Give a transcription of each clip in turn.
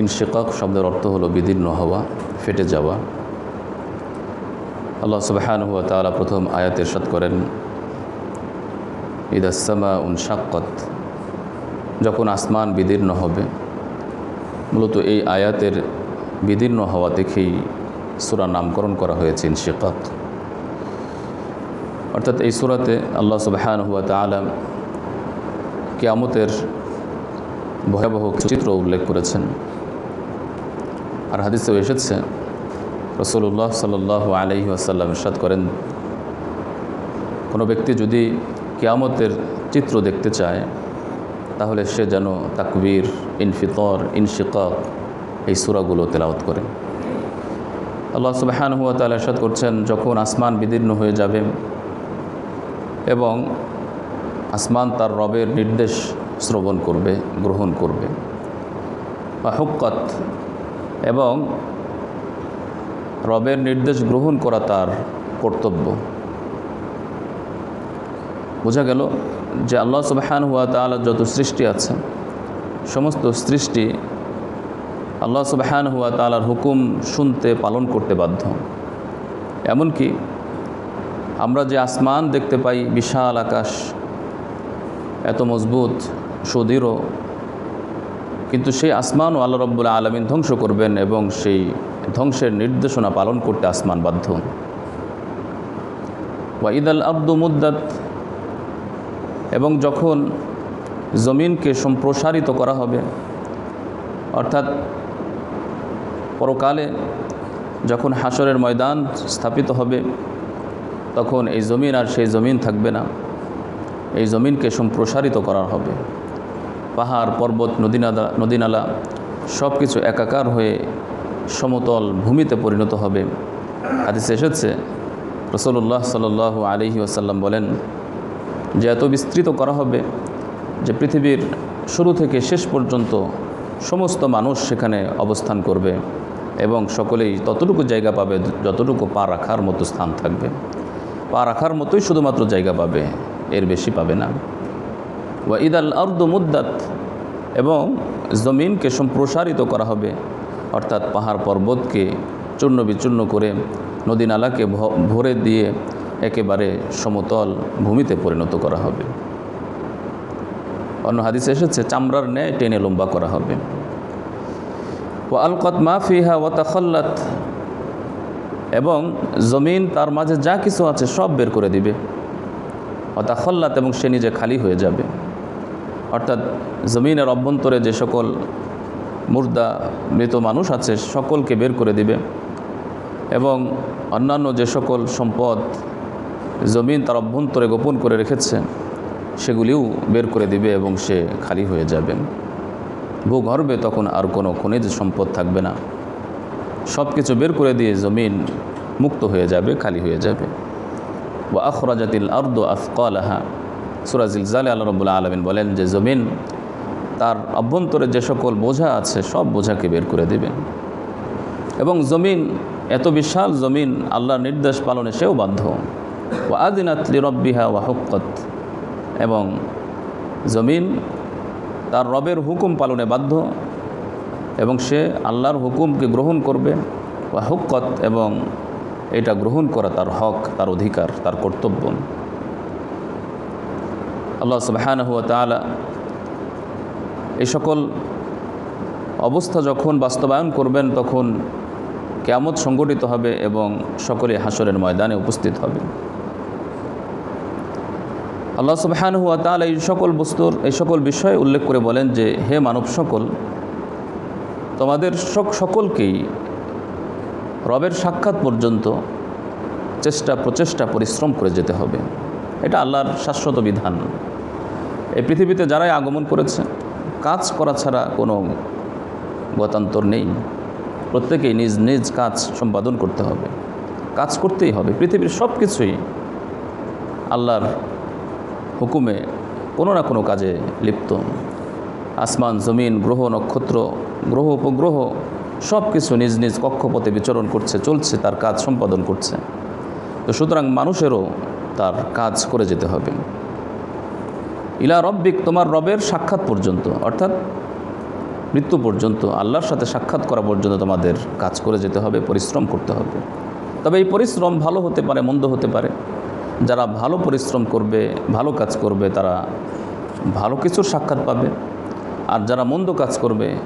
ইনশিকাক শব্দের অর্থ হলো বিদীর্ণ হওয়া, ফেটে যাওয়া। আল্লাহ সুবাহান হুয়া তালা প্রথম আয়াত ইরশাদ করেন ইদাসমা উন শাক্কত যখন আসমান বিদীর্ণ হবে, মূলত এই আয়াতের বিদীর্ণ হওয়া দেখেই সুরা নামকরণ করা হয়েছে ইনশিকাক। অর্থাৎ এই সুরাতে আল্লাহ সুবাহান হুয়া তালা কেয়ামতের ভয়াবহ চিত্র উল্লেখ করেছেন। আর হাদিসেও এসেছে রসুল্লাহ সাল আলহি আসাল্লাম ইরশাদ করেন, কোনো ব্যক্তি যদি কেয়ামতের চিত্র দেখতে চায়, তাহলে সে যেন তাকবীর, ইনফিতর, ইনশিকাক এই সুরাগুলো তেলাওত করে। আল্লাহ সুবাহান হুয়া তাল ইরশাদ করছেন, যখন আসমান বিদীর্ণ হয়ে যাবে এবং আসমান তার রবের নির্দেশ শ্রবণ করবে, গ্রহণ করবে। বা হুক্কত এবং রবের নির্দেশ গ্রহণ করা তার কর্তব্য। বোঝা গেল যে আল্লাহ সুবাহান হুয়া তালার যত সৃষ্টি আছে, সমস্ত সৃষ্টি আল্লাহ সুবাহান হুয়া তালার হুকুম শুনতে, পালন করতে বাধ্য। এমনকি আমরা যে আসমান দেখতে পাই, বিশাল আকাশ, এত মজবুত, সুদৃঢ় কিন্তু সেই আসমানও আল্লাহ রব্বুল আলমিন ধ্বংস করবেন এবং সেই ধ্বংসের নির্দেশনা পালন করতে আসমান বাধ্য ওয়াঈদ আল আব্দু মুদ্দাত, এবং যখন জমিনকে সম্প্রসারিত করা হবে, অর্থাৎ পরকালে যখন হাসরের ময়দান স্থাপিত হবে, তখন এই জমিন আর সেই জমিন থাকবে না। এই জমিনকে সম্প্রসারিত করা হবে। পাহাড়, পর্বত নদীনালা নদীনালা সব কিছু একাকার হয়ে সমতল ভূমিতে পরিণত হবে। হাদিসে এসেছে রসল্লাহ সাল আলহি আসাল্লাম বলেন, যে এত বিস্তৃত করা হবে, যে পৃথিবীর শুরু থেকে শেষ পর্যন্ত সমস্ত মানুষ সেখানে অবস্থান করবে এবং সকলেই ততটুকু জায়গা পাবে যতটুকু পা রাখার মতো স্থান থাকবে। পা রাখার মতোই শুধুমাত্র জায়গা পাবে, এর বেশি পাবে না। ওয়া ঈদ আল আর্দ মুদ্দাত, এবং জমিনকে সম্প্রসারিত করা হবে, অর্থাৎ পাহাড় পর্বতকে চূর্ণ বিচূর্ণ করে নদী নালাকে ভরে দিয়ে একেবারে সমতল ভূমিতে পরিণত করা হবে। অন্য হাদিসে এসেছে, চামড়ার ন্যায় টেনে লম্বা করা হবে। ও আলকত মাফিহা ও তাখল্লাত, এবং জমিন তার মাঝে যা কিছু আছে সব বের করে দিবে। অতাখল্লাত এবং সে নিজে খালি হয়ে যাবে। অর্থাৎ জমিনের অভ্যন্তরে যে সকল মুর্দা মৃত মানুষ আছে, সকলকে বের করে দিবে। এবং অন্যান্য যে সকল সম্পদ জমিন তার অভ্যন্তরে গোপন করে রেখেছে, সেগুলিও বের করে দিবে এবং সে খালি হয়ে যাবে। ভূগর্ভে তখন আর কোনো খনিজ সম্পদ থাকবে না। সব কিছু বের করে দিয়ে জমিন মুক্ত হয়ে যাবে, খালি হয়ে যাবে। ও আখরাজাতিল আর্দ আফকালাহা সুরাজিল জালে আল্লাহ রবুল্লা আলমিন বলেন যে জমিন, তার অভ্যন্তরে যে সকল বোঝা আছে, সব বোঝাকে বের করে দেবেন এবং জমিন, এত বিশাল জমিন আল্লাহর নির্দেশ পালনে সেও বাধ্য। ও আদিনাতলি রব্বিহা ওয়া হুক্কত। এবং জমিন, তার রবের হুকুম পালনে বাধ্য এবং সে আল্লাহর হুকুমকে গ্রহণ করবে। বা হুক্কত এবং এটা গ্রহণ করা তার হক, তার অধিকার, তার কর্তব্য। আল্লাহ সুবাহান হুয়া তালা এই সকল অবস্থা যখন বাস্তবায়ন করবেন, তখন কেয়ামত সংগঠিত হবে এবং সকলে হাসরের ময়দানে উপস্থিত হবে। আল্লাহ সুবাহান হুয়া তাল এই সকল বস্তুর, এই সকল বিষয়ে উল্লেখ করে বলেন যে, হে মানব সকল, তোমাদের সক, সকলকেই রবের সাক্ষাৎ পর্যন্ত চেষ্টা প্রচেষ্টা পরিশ্রম করে যেতে হবে। এটা আল্লাহর শাশ্বত বিধান। এই পৃথিবীতে যারাই আগমন করেছে, কাজ করা ছাড়া কোনো গতান্তর নেই। প্রত্যেকেই নিজ নিজ কাজ সম্পাদন করতে হবে। কাজ করতেই হবে। পৃথিবীর সব কিছুই আল্লাহর হুকুমে কোনো না কোনো কাজে লিপ্ত। আসমান, জমিন, গ্রহ, নক্ষত্র, গ্রহ, উপগ্রহ সব কিছু নিজ নিজ কক্ষপথে বিচরণ করছে, চলছে, তার কাজ সম্পাদন করছে। তো সুতরাং মানুষেরও তার কাজ করে যেতে হবে। ইলা রব্বিক, তোমার রবের সাক্ষাৎ পর্যন্ত, অর্থাৎ মৃত্যু পর্যন্ত, আল্লাহর সাথে সাক্ষাৎ করা পর্যন্ত তোমাদের কাজ করে যেতে হবে, পরিশ্রম করতে হবে। তবে এই পরিশ্রম ভালো হতে পারে, মন্দ হতে পারে। যারা ভালো পরিশ্রম করবে, ভালো কাজ করবে, তারা ভালো কিছুর সাক্ষাৎ পাবে। আর যারা মন্দ কাজ করবে,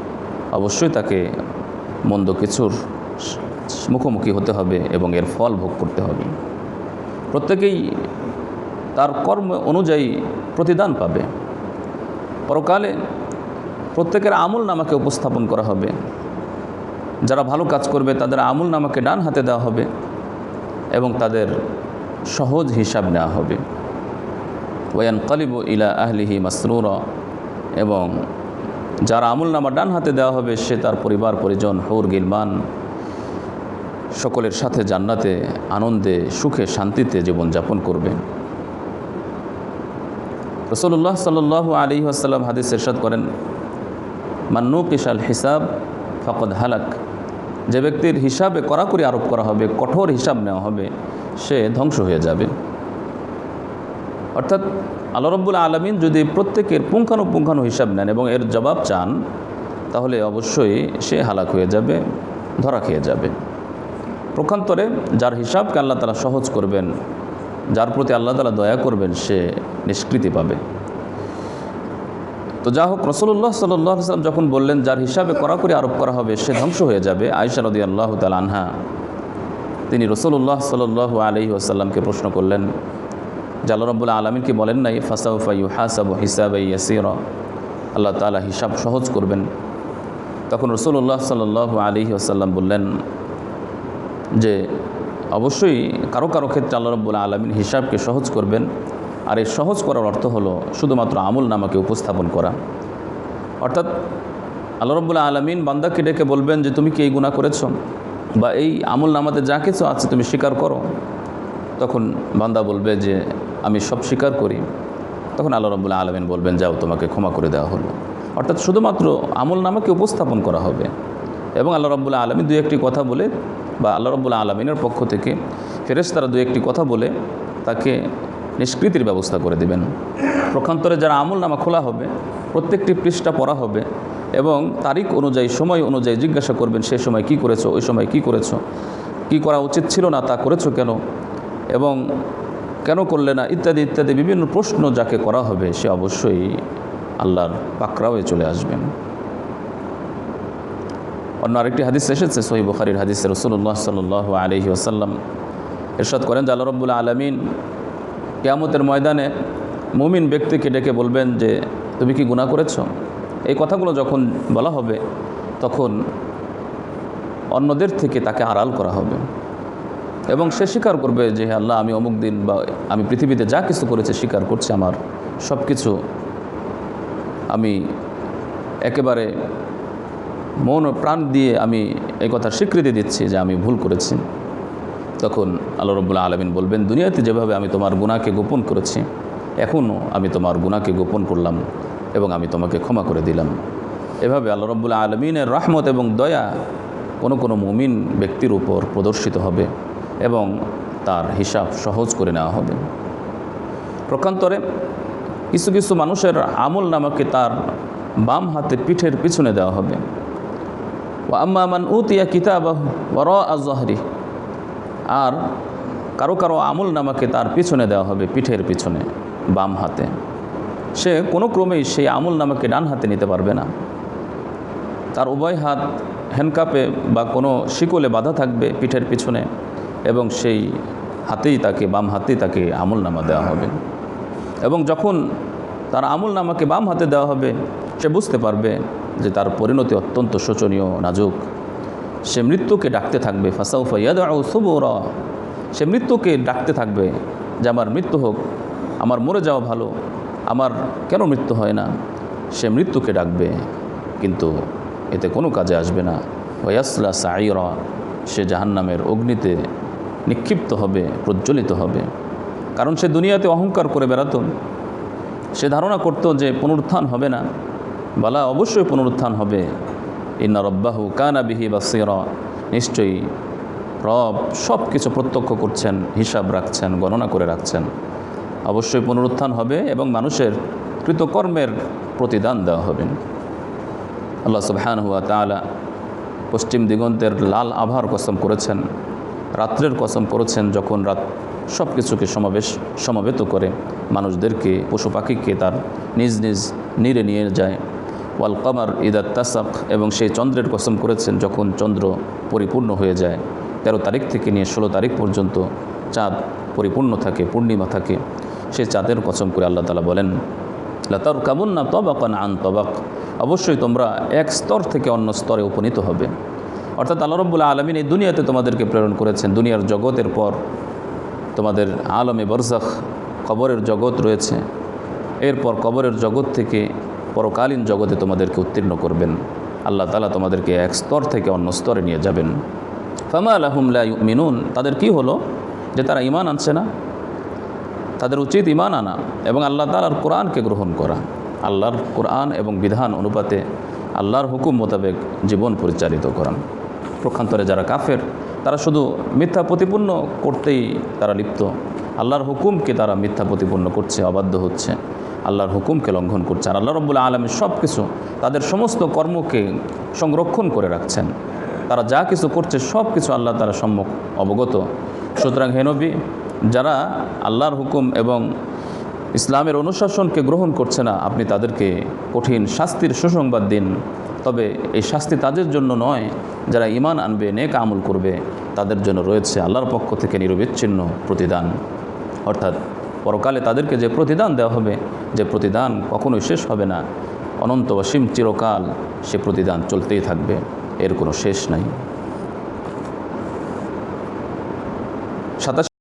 অবশ্যই তাকে মন্দ কিছুর মুখোমুখি হতে হবে এবং এর ফল ভোগ করতে হবে। প্রত্যেকেই তার কর্ম অনুযায়ী প্রতিদান পাবে। পরকালে প্রত্যেকের আমল নামাকে উপস্থাপন করা হবে। যারা ভালো কাজ করবে, তাদের আমল নামাকে ডান হাতে দেওয়া হবে এবং তাদের সহজ হিসাব নেওয়া হবে। ওয়ান কালিব ইলা আহলিহি মাসরুর এবং যার আমল নামা ডান হাতে দেওয়া হবে, সে তার পরিবার, পরিজন, হৌর গিলমান সকলের সাথে জান্নাতে আনন্দে, সুখে, শান্তিতে জীবনযাপন করবে। রসল্লাহ সাল আলী আসাল্লাম হাদিস এরশাদ করেন মান্নু কিশাল হিসাব ফকদ হালাক। যে ব্যক্তির হিসাবে কড়াকড়ি আরোপ করা হবে, কঠোর হিসাব নেওয়া হবে, সে ধ্বংস হয়ে যাবে। অর্থাৎ আল্লাহ রব্বুল আলমিন যদি প্রত্যেকের পুঙ্খানুপুঙ্খানু হিসাব নেন এবং এর জবাব চান, তাহলে অবশ্যই সে হালাক হয়ে যাবে, ধরা খেয়ে যাবে। প্রকান্তরে যার হিসাবকে আল্লাহ তালা সহজ করবেন যার প্রতি আল্লাহ তালা দয়া করবেন, সে নিষ্কৃতি পাবে। তো যা হোক রসুল্লাহ সাল্লাহ সাল্লাম যখন বললেন, যার হিসাবে কড়াকড়ি আরোপ করা হবে, সে ধ্বংস হয়ে যাবে আয়সা রদি আল্লাহ তাল আনহা, তিনি রসুল্লাহ সাল্লাহ আলহি আসাল্লামকে প্রশ্ন করলেন জাল রব্বুল আলমিন কি বলেন নাই ফাসাউফাই হাসাবু হিসাব আল্লাহ তালা হিসাব সহজ করবেন। তখন রসুল্লাহ সাল্লাহ আলহি আসাল্লাম বললেন যে অবশ্যই কারও কারও ক্ষেত্রে আল্লাহ রব্বুল আলমিন হিসাবকে সহজ করবেন। আর এই সহজ করার অর্থ হলো শুধুমাত্র আমল নামাকে উপস্থাপন করা। অর্থাৎ আল্লাহ রব্বুল্লাহ আলমিন বান্দাকে ডেকে বলবেন যে, তুমি কি এই গুণা করেছ? বা এই আমল নামাতে যা কিছু আছে তুমি স্বীকার করো। তখন বান্দা বলবে যে, আমি সব স্বীকার করি। তখন আল্লাহ রব্বুল্লাহ আলমিন বলবেন, যাও, তোমাকে ক্ষমা করে দেওয়া হলো। অর্থাৎ শুধুমাত্র আমল নামাকে উপস্থাপন করা হবে। এবং আল্লাহ রব্বুল্লাহ আলমী দু একটি কথা বলে বা আল্লাহ রব্বুল্লাহ আলমিনের পক্ষ থেকে ফেরেশতারা দু একটি কথা বলে তাকে নিষ্কৃতির ব্যবস্থা করে দেবেন। প্রকান্তরে যারা আমল নামা খোলা হবে, প্রত্যেকটি পৃষ্ঠা পড়া হবে এবং তারিখ অনুযায়ী, সময় অনুযায়ী জিজ্ঞাসা করবেন, সে সময় কি করেছ? ওই সময় কি করেছ? কি করা উচিত ছিল না? তা করেছ কেন? এবং কেন করলে না? ইত্যাদি ইত্যাদি বিভিন্ন প্রশ্ন যাকে করা হবে, সে অবশ্যই আল্লাহর পাকড়াও চলে আসবেন। অন্য আরেকটি হাদিস এসেছে সহি বুখারির হাদিসে রসুল্লাহ সাল আলহি আসাল্লাম এরশাদ করেন যে, আল্লাহ রব্বুল আলমিন কেয়ামতের ময়দানে মুমিন ব্যক্তিকে ডেকে বলবেন যে, তুমি কি গুণা করেছ? এই কথাগুলো যখন বলা হবে, তখন অন্যদের থেকে তাকে আড়াল করা হবে এবং সে স্বীকার করবে যে আল্লাহ, আমি অমুক দিন বা আমি পৃথিবীতে যা কিছু করেছে, স্বীকার করছি, আমার সব কিছু আমি একেবারে মন ও প্রাণ দিয়ে আমি এই কথা স্বীকৃতি দিচ্ছি যে আমি ভুল করেছি। তখন আল্লাহ রব্বুল্লাহ আলমিন বলবেন, দুনিয়াতে যেভাবে আমি তোমার গুণাকে গোপন করেছি, এখনও আমি তোমার গুণাকে গোপন করলাম এবং আমি তোমাকে ক্ষমা করে দিলাম। এভাবে আল্লাহ রব্বুল্লাহ আলমিনের রহমত এবং দয়া কোনো কোনো মুমিন ব্যক্তির উপর প্রদর্শিত হবে এবং তার হিসাব সহজ করে নেওয়া হবে। প্রকান্তরে কিছু কিছু মানুষের আমল নামাকে তার বাম হাতে পিঠের পিছনে দেওয়া হবে। ও উতিয়া কিতাব বর আজহরি আর কারও কারও আমল নামাকে তার পিছনে দেওয়া হবে, পিঠের পিছনে, বাম হাতে। সে কোনো ক্রমেই সেই আমল নামাকে ডান হাতে নিতে পারবে না। তার উভয় হাত হ্যান্ডকাপে বা কোনো শিকলে বাধা থাকবে পিঠের পিছনে এবং সেই হাতেই তাকে, বাম হাতেই তাকে আমল নামা দেওয়া হবে। এবং যখন তার আমল নামাকে বাম হাতে দেওয়া হবে, সে বুঝতে পারবে যে তার পরিণতি অত্যন্ত শোচনীয়, নাজুক। সে মৃত্যুকে ডাকতে থাকবে, ফাসাউফা ইয়াদা সুবরা। সে মৃত্যুকে ডাকতে থাকবে যে, আমার মৃত্যু হোক, আমার মরে যাওয়া ভালো, আমার কেন মৃত্যু হয় না? সে মৃত্যুকে ডাকবে, কিন্তু এতে কোনো কাজে আসবে না। ওয়াসলা সাইরা সে জাহান্নামের অগ্নিতে নিক্ষিপ্ত হবে, প্রজ্বলিত হবে। কারণ সে দুনিয়াতে অহংকার করে বেড়াতো। সে ধারণা করত যে, পুনরুত্থান হবে না। বলা অবশ্যই পুনরুত্থান হবে। ইন্না রব্বাহু কানা বিহি বা সের নিশ্চয়ই রব সব কিছু প্রত্যক্ষ করছেন, হিসাব রাখছেন, গণনা করে রাখছেন। অবশ্যই পুনরুত্থান হবে এবং মানুষের কৃতকর্মের প্রতিদান দেওয়া হবে। আল্লাহ সুবহান হুয়া তালা পশ্চিম দিগন্তের লাল আভার কসম করেছেন, রাত্রের কসম করেছেন যখন রাত সব কিছুকে সমাবেশ, সমাবেত করে মানুষদেরকে, পশু পাখিকে তার নিজ নিজ নিরে নিয়ে যায়। ওয়াল কামার ইদাত তাসাক, এবং সেই চন্দ্রের কসম করেছেন যখন চন্দ্র পরিপূর্ণ হয়ে যায়। তেরো তারিখ থেকে নিয়ে ষোলো তারিখ পর্যন্ত চাঁদ পরিপূর্ণ থাকে, পূর্ণিমা থাকে। সেই চাঁদের কসম করে আল্লাহ তালা বলেন লতার কাবুন না তবাকান আন তবাক। অবশ্যই তোমরা এক স্তর থেকে অন্য স্তরে উপনীত হবে। অর্থাৎ আল্লাহ রব্বুল আলমিন এই দুনিয়াতে তোমাদেরকে প্রেরণ করেছেন। দুনিয়ার জগতের পর তোমাদের আলমে বরজাখ কবরের জগৎ রয়েছে। এরপর কবরের জগৎ থেকে পরকালীন জগতে তোমাদেরকে উত্তীর্ণ করবেন। আল্লাহ তালা তোমাদেরকে এক স্তর থেকে অন্য স্তরে নিয়ে যাবেন। ফামা আলহুমলা মিনুন তাদের কি হলো? যে তারা ইমান আনছে না। তাদের উচিত ইমান আনা এবং আল্লাহ তালার কোরআনকে গ্রহণ করা। আল্লাহর কোরআন এবং বিধান অনুপাতে আল্লাহর হুকুম মোতাবেক জীবন পরিচালিত করান প্রক্ষান্তরে যারা কাফের, তারা শুধু মিথ্যা প্রতিপূর্ণ করতেই তারা লিপ্ত। আল্লাহর হুকুমকে তারা মিথ্যা প্রতিপূর্ণ করছে, অবাধ্য হচ্ছে। আল্লাহর হুকুমকে লঙ্ঘন করছে। আর আল্লাহ রব্বুল্লা আলমী সব কিছু তাদের সমস্ত কর্মকে সংরক্ষণ করে রাখছেন। তারা যা কিছু করছে সব কিছু আল্লাহ তারা সম্মুখ অবগত। সুতরাং হেনবি যারা আল্লাহর হুকুম এবং ইসলামের অনুশাসনকে গ্রহণ করছে না, আপনি তাদেরকে কঠিন শাস্তির সুসংবাদ দিন। তবে এই শাস্তি তাদের জন্য নয়, যারা ইমান আনবে, নেক আমল করবে, তাদের জন্য রয়েছে আল্লাহর পক্ষ থেকে নিরবিচ্ছিন্ন প্রতিদান। অর্থাৎ পরকালে তাদেরকে যে প্রতিদান দেওয়া হবে, যে প্রতিদান কখনোই শেষ হবে না। অনন্ত অসীম চিরকাল সে প্রতিদান চলতেই থাকবে। এর কোনো শেষ নাই।